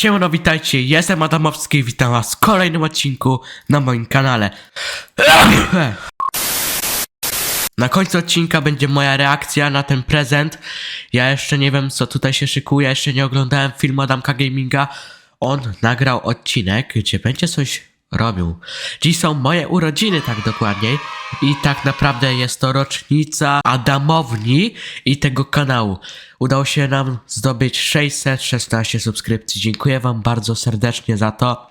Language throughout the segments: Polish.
Siemano, witajcie, jestem Adamowski i witam was w kolejnym odcinku na moim kanale. Na końcu odcinka będzie moja reakcja na ten prezent. Ja jeszcze nie wiem, co tutaj się szykuje, jeszcze nie oglądałem filmu Adamka Gaminga. On nagrał odcinek, gdzie będzie coś robił. Dziś są moje urodziny, tak dokładniej. I tak naprawdę jest to rocznica Adamowni i tego kanału. Udało się nam zdobyć 616 subskrypcji. Dziękuję wam bardzo serdecznie za to.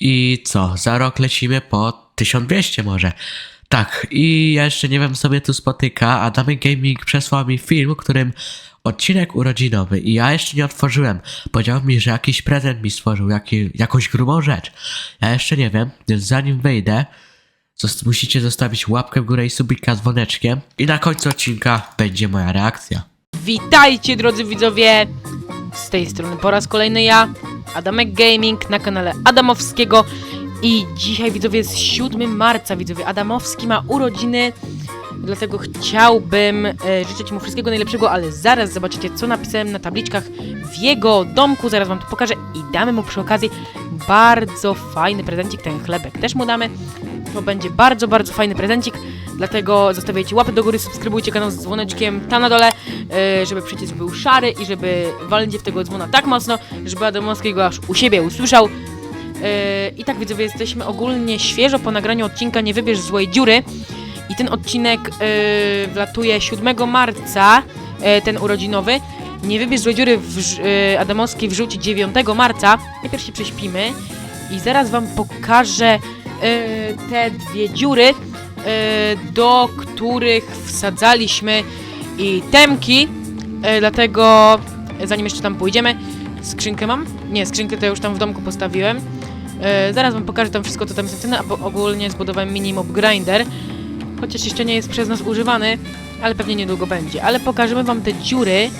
I co, za rok lecimy po 1200 może. Tak, i ja jeszcze nie wiem, co mnie tu spotyka. Adamy Gaming przesłał mi film, którym odcinek urodzinowy i ja jeszcze nie otworzyłem. Powiedział mi, że jakiś prezent mi stworzył, jaki, jakąś grubą rzecz. Ja jeszcze nie wiem, więc zanim wyjdę, zos- musicie zostawić łapkę w górę i subika z dzwoneczkiem. I na końcu odcinka będzie moja reakcja. Witajcie drodzy widzowie! Z tej strony po raz kolejny ja, Adamek Gaming na kanale Adamowskiego i dzisiaj widzowie jest 7 marca, widzowie. Adamowski ma urodziny, dlatego chciałbym e, życzyć mu wszystkiego najlepszego, ale zaraz zobaczycie co napisałem na tabliczkach w jego domku, zaraz wam to pokażę i damy mu przy okazji bardzo fajny prezencik, ten chlebek też mu damy. To będzie bardzo, bardzo fajny prezencik, dlatego zostawiajcie łapy do góry, subskrybujcie kanał z dzwoneczkiem tam na dole, e, żeby przycisk był szary i żeby walnięcie w tego dzwona tak mocno, żeby Adamowski go aż u siebie usłyszał. E, I tak widzowie, jesteśmy ogólnie świeżo po nagraniu odcinka Nie wybierz złej dziury i ten odcinek e, wlatuje 7 marca, e, ten urodzinowy. Nie wybierz złej dziury wrz- e, Adamowski wrzuci 9 marca. Najpierw się prześpimy i zaraz wam pokażę te dwie dziury, do których wsadzaliśmy i temki, dlatego zanim jeszcze tam pójdziemy, skrzynkę mam? Nie, skrzynkę to już tam w domku postawiłem. E, zaraz wam pokażę tam wszystko, co tam jest napisane, bo ogólnie zbudowałem mini mob grinder, chociaż jeszcze nie jest przez nas używany, ale pewnie niedługo będzie. Ale pokażemy wam te dziury.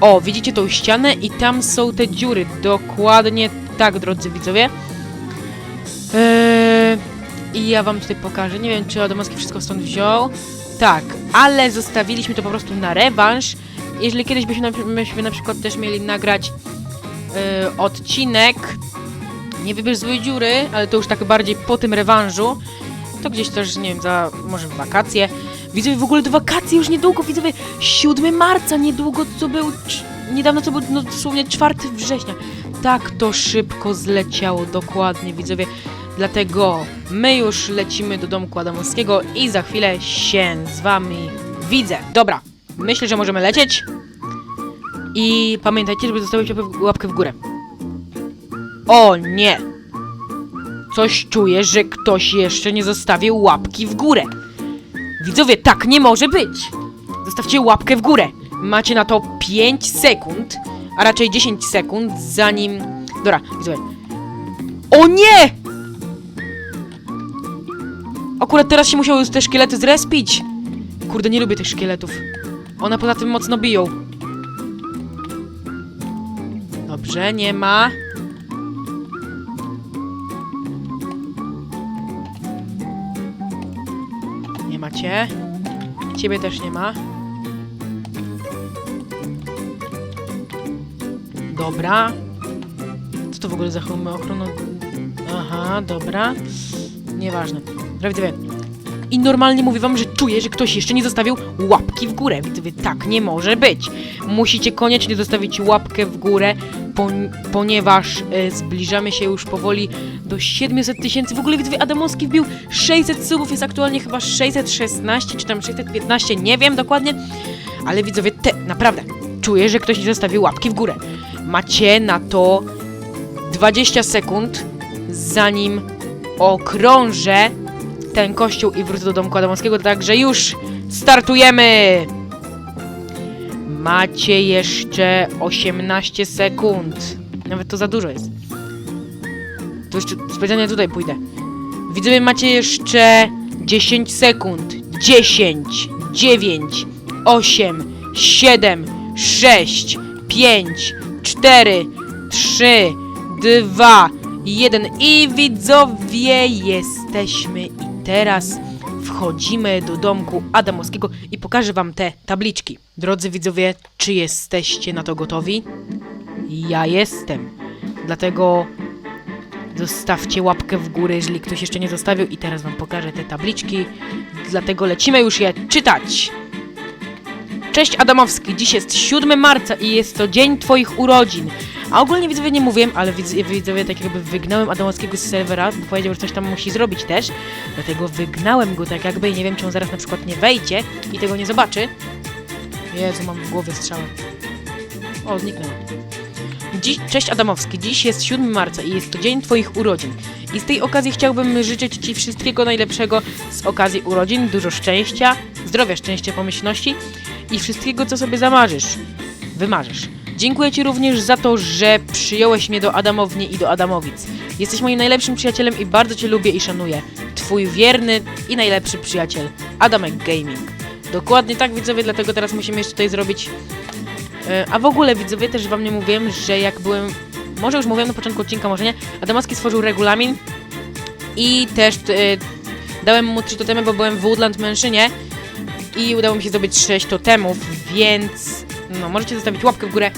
O, widzicie tą ścianę i tam są te dziury. Dokładnie tak, drodzy widzowie. Eee, I ja wam tutaj pokażę. Nie wiem, czy Adamowski wszystko stąd wziął. Tak, ale zostawiliśmy to po prostu na rewanż. Jeżeli kiedyś byśmy na, byśmy na przykład też mieli nagrać e, odcinek Nie wybierz złej dziury, ale to już tak bardziej po tym rewanżu, to gdzieś też, nie wiem, za może w wakacje. Widzowie, w ogóle do wakacji już niedługo, widzowie, 7 marca, niedługo co był, niedawno co był, no dosłownie 4 września. Tak to szybko zleciało, dokładnie, widzowie. Dlatego my już lecimy do domku Adamowskiego i za chwilę się z wami widzę. Dobra, myślę, że możemy lecieć. I pamiętajcie, żeby zostawić łapkę w górę. O nie! Coś czuję, że ktoś jeszcze nie zostawił łapki w górę. Widzowie, tak nie może być! Zostawcie łapkę w górę. Macie na to 5 sekund, a raczej 10 sekund, zanim... Dobra, widzowie. O nie! Akurat teraz się musiały te szkielety zrespić. Kurde, nie lubię tych szkieletów. One poza tym mocno biją. Dobrze, nie ma. Nie macie. Ciebie też nie ma. Dobra. Co to w ogóle za hełmy ochroną? Aha, dobra. Nieważne. Dobra, widzowie. I normalnie mówię wam, że czuję, że ktoś jeszcze nie zostawił łapki w górę. Widzowie, tak nie może być. Musicie koniecznie zostawić łapkę w górę, pon- ponieważ e, zbliżamy się już powoli do 700 tysięcy. W ogóle widzowie, Adamowski wbił 600 subów, jest aktualnie chyba 616 czy tam 615, nie wiem dokładnie. Ale widzowie, te, naprawdę, czuję, że ktoś nie zostawił łapki w górę. Macie na to 20 sekund, zanim okrążę ten kościół i wrócę do domku Adamowskiego, także już startujemy! Macie jeszcze 18 sekund. Nawet to za dużo jest. To jeszcze specjalnie tutaj pójdę. Widzowie, macie jeszcze 10 sekund. 10, 9, 8, 7, 6, 5, 4, 3, 2, 1. I widzowie, jesteśmy. Teraz wchodzimy do domku Adamowskiego i pokażę wam te tabliczki. Drodzy widzowie, czy jesteście na to gotowi? ja jestem. Dlatego zostawcie łapkę w górę, jeżeli ktoś jeszcze nie zostawił i teraz wam pokażę te tabliczki. Dlatego lecimy już je czytać. Cześć Adamowski, dziś jest 7 marca i jest to dzień twoich urodzin. A ogólnie widzowie nie mówiłem, ale widz, widzowie tak jakby wygnałem Adamowskiego z serwera, bo powiedział, że coś tam musi zrobić też. Dlatego wygnałem go tak jakby i nie wiem, czy on zaraz na przykład nie wejdzie i tego nie zobaczy. Jezu, mam w głowie strzałę. O, zniknęło. Dziś, cześć Adamowski, dziś jest 7 marca i jest to dzień Twoich urodzin. I z tej okazji chciałbym życzyć Ci wszystkiego najlepszego z okazji urodzin, dużo szczęścia, zdrowia, szczęścia, pomyślności i wszystkiego, co sobie zamarzysz, wymarzysz. Dziękuję Ci również za to, że przyjąłeś mnie do Adamowni i do Adamowic. Jesteś moim najlepszym przyjacielem i bardzo Cię lubię i szanuję. Twój wierny i najlepszy przyjaciel, Adamek Gaming. Dokładnie tak, widzowie, dlatego teraz musimy jeszcze tutaj zrobić E, A w ogóle widzowie też wam nie mówiłem, że jak byłem. Może już mówiłem na początku odcinka, może nie. Adamowski stworzył regulamin i też e, dałem mu trzy totemy, bo byłem w Woodland Mansionie i udało mi się zdobyć 6 totemów, więc no możecie zostawić łapkę w górę.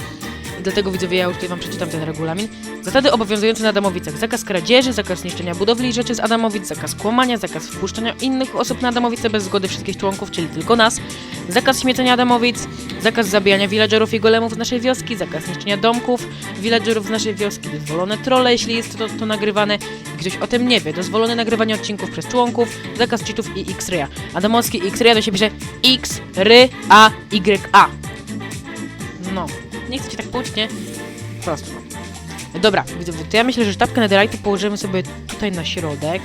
Dlatego widzowie, ja już tutaj wam przeczytam ten regulamin. Zasady obowiązujące na Adamowicach. Zakaz kradzieży, zakaz niszczenia budowli i rzeczy z Adamowic, zakaz kłamania, zakaz wpuszczania innych osób na Adamowice bez zgody wszystkich członków, czyli tylko nas, zakaz śmiecenia Adamowic, zakaz zabijania villagerów i golemów z naszej wioski, zakaz niszczenia domków villagerów z naszej wioski, dozwolone trolle, jeśli jest to, to nagrywane i ktoś o tym nie wie, dozwolone nagrywanie odcinków przez członków, zakaz cheatów i X-Raya. Adamowski X-Raya to się pisze X, R, A, Y, A. Nie chcę cię tak pouczyć, nie? Po prostu. Dobra, to ja myślę, że sztabkę netherite'u położymy sobie tutaj na środek.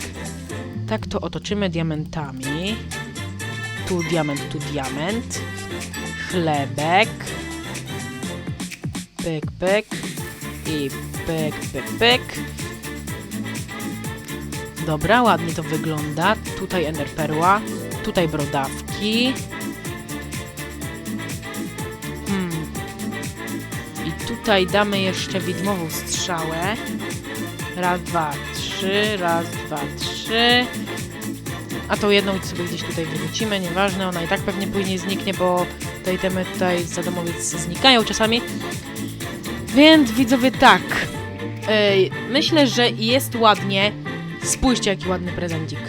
Tak to otoczymy diamentami. Tu diament, tu diament. Chlebek. Pyk, pyk. I pyk, pyk, pyk. Dobra, ładnie to wygląda. Tutaj enderperła. Tutaj brodawki. Tutaj damy jeszcze widmową strzałę. Raz, dwa, trzy, raz, dwa, trzy. A tą jedną sobie gdzieś tutaj wyrzucimy, nieważne, ona i tak pewnie później zniknie, bo te itemy tutaj z Adamowiec znikają czasami. Więc widzowie tak. Ej, myślę, że jest ładnie. Spójrzcie, jaki ładny prezencik.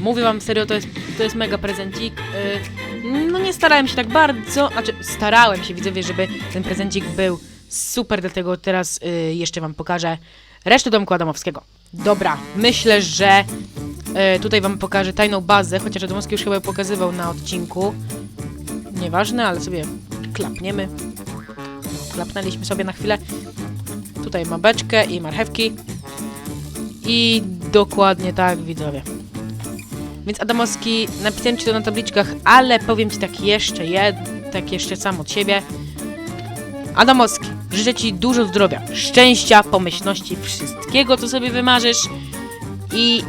Mówię wam serio, to jest, to jest mega prezencik. Yy, no nie starałem się tak bardzo, znaczy starałem się widzowie, żeby ten prezencik był super, dlatego teraz yy, jeszcze wam pokażę resztę domku Adamowskiego. Dobra, myślę, że yy, tutaj wam pokażę tajną bazę, chociaż Adamowski już chyba pokazywał na odcinku. Nieważne, ale sobie klapniemy. Klapnęliśmy sobie na chwilę. Tutaj ma beczkę i marchewki. I dokładnie tak, widzowie. Więc Adamowski, napisałem ci to na tabliczkach, ale powiem ci tak jeszcze jed, tak jeszcze sam od siebie. Adamowski, życzę ci dużo zdrowia, szczęścia, pomyślności, wszystkiego, co sobie wymarzysz. I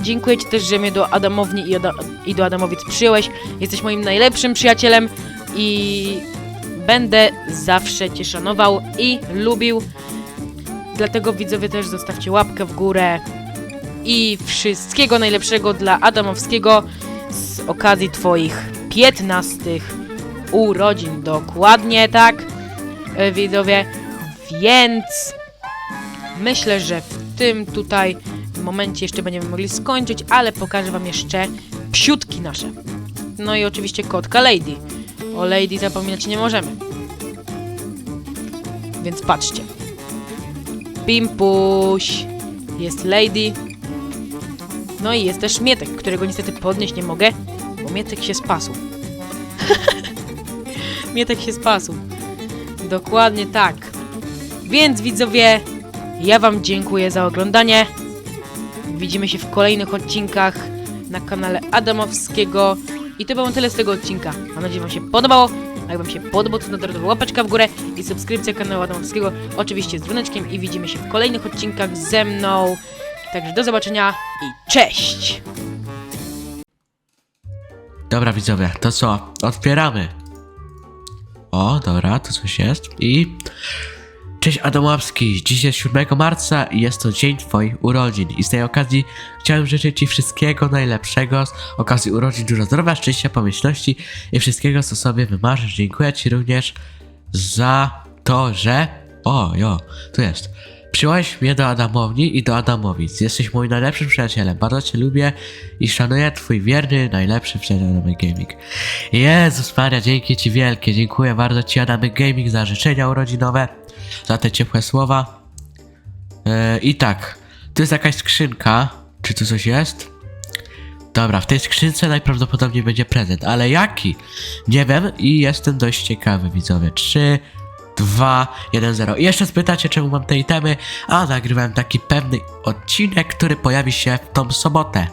dziękuję ci też, że mnie do Adamowni i, Ada, i do Adamowic przyjąłeś. Jesteś moim najlepszym przyjacielem i będę zawsze cię szanował i lubił. Dlatego widzowie też zostawcie łapkę w górę i wszystkiego najlepszego dla Adamowskiego z okazji Twoich 15 urodzin. Dokładnie tak, e, widzowie. Więc myślę, że w tym tutaj momencie jeszcze będziemy mogli skończyć, ale pokażę Wam jeszcze psiutki nasze. No i oczywiście kotka Lady. O Lady zapominać nie możemy. Więc patrzcie. Pimpuś. Jest Lady. No i jest też Mietek, którego niestety podnieść nie mogę, bo Mietek się spasł. Mietek się spasł. Dokładnie tak. Więc widzowie, ja wam dziękuję za oglądanie. Widzimy się w kolejnych odcinkach na kanale Adamowskiego. I to było tyle z tego odcinka. Mam nadzieję, że wam się podobało. A jak wam się podobał, to narodowa łapeczka w górę i subskrypcja kanału Adamowskiego. Oczywiście z dzwoneczkiem i widzimy się w kolejnych odcinkach ze mną. Także do zobaczenia i cześć! Dobra widzowie, to co? Otwieramy. O, dobra, to coś jest. I... Cześć Adamowski, dziś jest 7 marca i jest to dzień twoich urodzin i z tej okazji chciałem życzyć ci wszystkiego najlepszego z okazji urodzin, dużo zdrowia, szczęścia, pomyślności i wszystkiego co sobie wymarzysz. Dziękuję ci również za to, że... O, jo, tu jest. Przyjąłeś mnie do Adamowni i do Adamowic. Jesteś moim najlepszym przyjacielem. Bardzo cię lubię i szanuję twój wierny, najlepszy przyjaciel Adamek Gaming. Jezus Maria, dzięki ci wielkie. Dziękuję bardzo ci Adamek Gaming za życzenia urodzinowe, za te ciepłe słowa. E, I tak, tu jest jakaś skrzynka. Czy tu coś jest? Dobra, w tej skrzynce najprawdopodobniej będzie prezent, ale jaki? Nie wiem i jestem dość ciekawy, widzowie. 3, 2, 1, 0. I jeszcze spytacie, czemu mam te itemy? A, nagrywałem taki pewny odcinek, który pojawi się w tą sobotę.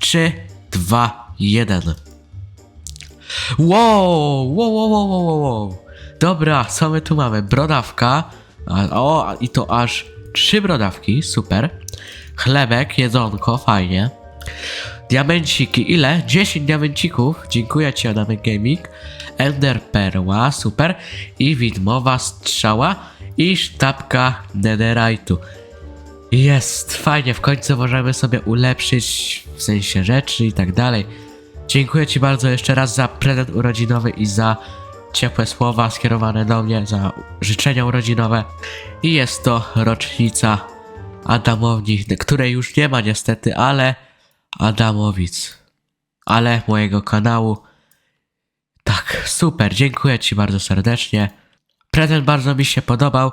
3, 2, 1. Wow, wow, wow, wow, wow, wow. Dobra, co my tu mamy? Brodawka. O, i to aż trzy brodawki, super. Chlebek, jedzonko, fajnie. Diamenciki, ile? 10 diamencików. Dziękuję ci, Adamek Gaming. Ender Perła, super. I widmowa strzała. I sztabka Netherite'u. Jest, fajnie, w końcu możemy sobie ulepszyć w sensie rzeczy i tak dalej. Dziękuję Ci bardzo jeszcze raz za prezent urodzinowy i za ciepłe słowa skierowane do mnie, za życzenia urodzinowe. I jest to rocznica Adamowni, której już nie ma niestety, ale Adamowic. Ale mojego kanału. Tak, super, dziękuję Ci bardzo serdecznie. Prezent bardzo mi się podobał.